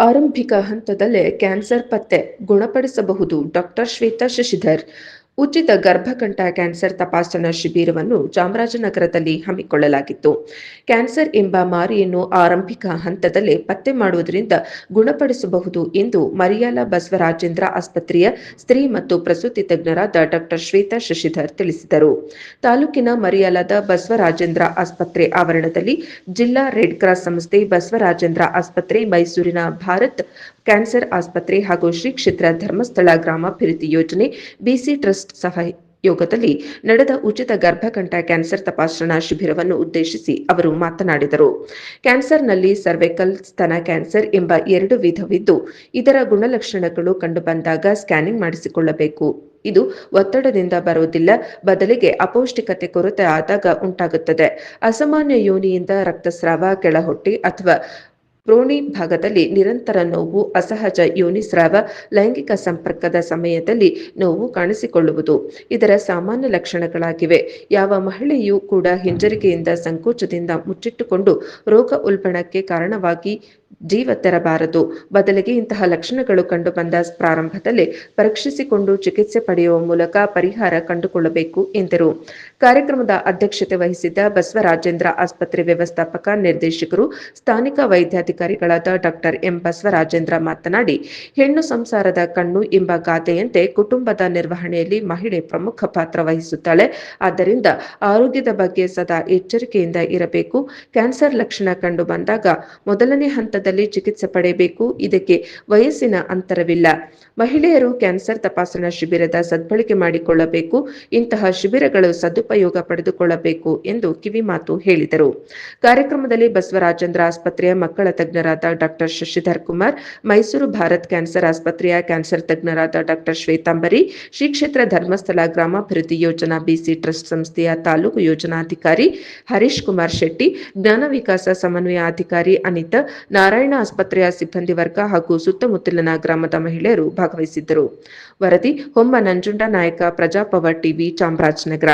ಆರಂಭಿಕ ಹಂತದಲ್ಲೇ ಕ್ಯಾನ್ಸರ್ ಪತ್ತೆ ಗುಣಪಡಿಸಬಹುದು. ಡಾಕ್ಟರ್ ಶ್ವೇತಾ ಶಶಿಧರ್ ಉಚಿತ ಗರ್ಭಕಂಠ ಕ್ಯಾನ್ಸರ್ ತಪಾಸಣಾ ಶಿಬಿರವನ್ನು ಚಾಮರಾಜನಗರದಲ್ಲಿ ಹಮ್ಮಿಕೊಳ್ಳಲಾಗಿತ್ತು. ಕ್ಯಾನ್ಸರ್ ಎಂಬ ಮಾರಿಯನ್ನು ಆರಂಭಿಕ ಹಂತದಲ್ಲೇ ಪತ್ತೆ ಮಾಡುವುದರಿಂದ ಗುಣಪಡಿಸಬಹುದು ಎಂದು ಮರಿಯಾಲ ಬಸವರಾಜೇಂದ್ರ ಆಸ್ಪತ್ರೆಯ ಸ್ತ್ರೀ ಮತ್ತು ಪ್ರಸೂತಿ ತಜ್ಞರಾದ ಡಾಕ್ಟರ್ ಶ್ವೇತಾ ಶಶಿಧರ್ ತಿಳಿಸಿದರು. ತಾಲೂಕಿನ ಮರಿಯಾಲದ ಬಸವರಾಜೇಂದ್ರ ಆಸ್ಪತ್ರೆ ಆವರಣದಲ್ಲಿ ಜಿಲ್ಲಾ ರೆಡ್ ಕ್ರಾಸ್ ಸಂಸ್ಥೆ ಬಸವರಾಜೇಂದ್ರ ಆಸ್ಪತ್ರೆ, ಮೈಸೂರಿನ ಭಾರತ್ ಕ್ಯಾನ್ಸರ್ ಆಸ್ಪತ್ರೆ ಹಾಗೂ ಶ್ರೀ ಕ್ಷೇತ್ರ ಧರ್ಮಸ್ಥಳ ಗ್ರಾಮಾಭಿವೃದ್ಧಿ ಯೋಜನೆ ಬಿಸಿ ಟ್ರಸ್ಟ್ ಸಹಯೋಗದಲ್ಲಿ ನಡೆದ ಉಚಿತ ಗರ್ಭಕಂಠ ಕ್ಯಾನ್ಸರ್ ತಪಾಸಣಾ ಶಿಬಿರವನ್ನು ಉದ್ದೇಶಿಸಿ ಅವರು ಮಾತನಾಡಿದರು. ಕ್ಯಾನ್ಸರ್ನಲ್ಲಿ ಸರ್ವೈಕಲ್ ಸ್ತನ ಕ್ಯಾನ್ಸರ್ ಎಂಬ ಎರಡು ವಿಧವಿದ್ದು, ಇದರ ಗುಣಲಕ್ಷಣಗಳು ಕಂಡುಬಂದಾಗ ಸ್ಕ್ಯಾನಿಂಗ್ ಮಾಡಿಸಿಕೊಳ್ಳಬೇಕು. ಇದು ಒತ್ತಡದಿಂದ ಬರುವುದಿಲ್ಲ, ಬದಲಿಗೆ ಅಪೌಷ್ಟಿಕತೆ ಕೊರತೆ ಆದಾಗ ಉಂಟಾಗುತ್ತದೆ. ಅಸಾಮಾನ್ಯ ಯೋನಿಯಿಂದ ರಕ್ತಸ್ರಾವ, ಕೆಳಹೊಟ್ಟಿ ಅಥವಾ ಪ್ರೋಣಿ ಭಾಗದಲ್ಲಿ ನಿರಂತರ ನೋವು, ಅಸಹಜ ಯೋನಿಸ್ರಾವ ಲೈಂಗಿಕ ಸಂಪರ್ಕದ ಸಮಯದಲ್ಲಿ ನೋವು ಕಾಣಿಸಿಕೊಳ್ಳುವುದು. ಇದರ ಸಾಮಾನ್ಯ ಲಕ್ಷಣಗಳಾಗಿವೆ. ಯಾವ ಮಹಿಳೆಯೂ ಕೂಡ ಹಿಂಜರಿಕೆಯಿಂದ ಸಂಕೋಚದಿಂದ ಮುಚ್ಚಿಟ್ಟುಕೊಂಡು ರೋಗ ಉಲ್ಬಣಕ್ಕೆ ಕಾರಣವಾಗಿ ಜೀವ ತೆರಬಾರದು. ಬದಲಿಗೆ ಇಂತಹ ಲಕ್ಷಣಗಳು ಕಂಡುಬಂದ ಪ್ರಾರಂಭದಲ್ಲಿ ಪರೀಕ್ಷಿಸಿಕೊಂಡು ಚಿಕಿತ್ಸೆ ಪಡೆಯುವ ಮೂಲಕ ಪರಿಹಾರ ಕಂಡುಕೊಳ್ಳಬೇಕು, ಎಂದರು. ಕಾರ್ಯಕ್ರಮದ ಅಧ್ಯಕ್ಷತೆ ವಹಿಸಿದ್ದ ಬಸವರಾಜೇಂದ್ರ ಆಸ್ಪತ್ರೆ ವ್ಯವಸ್ಥಾಪಕ ನಿರ್ದೇಶಕರು, ಸ್ಥಾನಿಕ ವೈದ್ಯಾಧಿಕಾರಿಗಳಾದ ಡಾಕ್ಟರ್ ಎಂ. ಬಸವರಾಜೇಂದ್ರ ಮಾತನಾಡಿ, ಹೆಣ್ಣು ಸಂಸಾರದ ಕಣ್ಣು ಎಂಬ ಗಾದೆಯಂತೆ ಕುಟುಂಬದ ನಿರ್ವಹಣೆಯಲ್ಲಿ ಮಹಿಳೆ ಪ್ರಮುಖ ಪಾತ್ರ ವಹಿಸುತ್ತಾಳೆ. ಆದ್ದರಿಂದ ಆರೋಗ್ಯದ ಬಗ್ಗೆ ಸದಾ ಎಚ್ಚರಿಕೆಯಿಂದ ಇರಬೇಕು. ಕ್ಯಾನ್ಸರ್ ಲಕ್ಷಣ ಕಂಡು ಬಂದಾಗ ಮೊದಲನೇ ಹಂತದಲ್ಲಿ ಚಿಕಿತ್ಸೆ ಪಡೆಯಬೇಕು. ಇದಕ್ಕೆ ವಯಸ್ಸಿನ ಅಂತರವಿಲ್ಲ. ಮಹಿಳೆಯರು ಕ್ಯಾನ್ಸರ್ ತಪಾಸಣಾ ಶಿಬಿರದ ಸದ್ಬಳಕೆ ಮಾಡಿಕೊಳ್ಳಬೇಕು. ಇಂತಹ ಶಿಬಿರಗಳು ಸದುಪಯೋಗ ಪಡೆದುಕೊಳ್ಳಬೇಕು ಎಂದು ಕಿವಿಮಾತು ಹೇಳಿದರು. ಕಾರ್ಯಕ್ರಮದಲ್ಲಿ ಬಸವರಾಜೇಂದ್ರ ಆಸ್ಪತ್ರೆಯ ಮಕ್ಕಳ ತಜ್ಞರಾದ ಡಾಕ್ಟರ್ ಶಶಿಧರ್ ಕುಮಾರ್, ಮೈಸೂರು ಭಾರತ್ ಕ್ಯಾನ್ಸರ್ ಆಸ್ಪತ್ರೆಯ ಕ್ಯಾನ್ಸರ್ ತಜ್ಞರಾದ ಡಾಕ್ಟರ್ ಶ್ವೇತಾಂಬರಿ, ಶ್ರೀ ಕ್ಷೇತ್ರ ಧರ್ಮಸ್ಥಳ ಗ್ರಾಮಾಭಿವೃದ್ಧಿ ಯೋಜನಾ ಬಿಸಿ ಟ್ರಸ್ಟ್ ಸಂಸ್ಥೆಯ ತಾಲೂಕು ಯೋಜನಾಧಿಕಾರಿ ಹರೀಶ್ ಕುಮಾರ್ ಶೆಟ್ಟಿ, ಜ್ಞಾನ ವಿಕಾಸ ಸಮನ್ವಯ ಅಧಿಕಾರಿ ಅನಿತಾ ನಾರಾಯಣ ಆಸ್ಪತ್ರೆಯ ಸಿಬ್ಬಂದಿ ವರ್ಗ ಹಾಗೂ ಸುತ್ತಮುತ್ತಲಿನ ಗ್ರಾಮದ ಮಹಿಳೆಯರು ಭಾಗವಹಿಸಿದ್ದರು. ವರದಿ ಹೊಮ್ಮ ನಂಜುಂಡ ನಾಯಕ ಪ್ರಜಾಪವರ್ ಟಿವಿ ಚಾಮರಾಜನಗರ.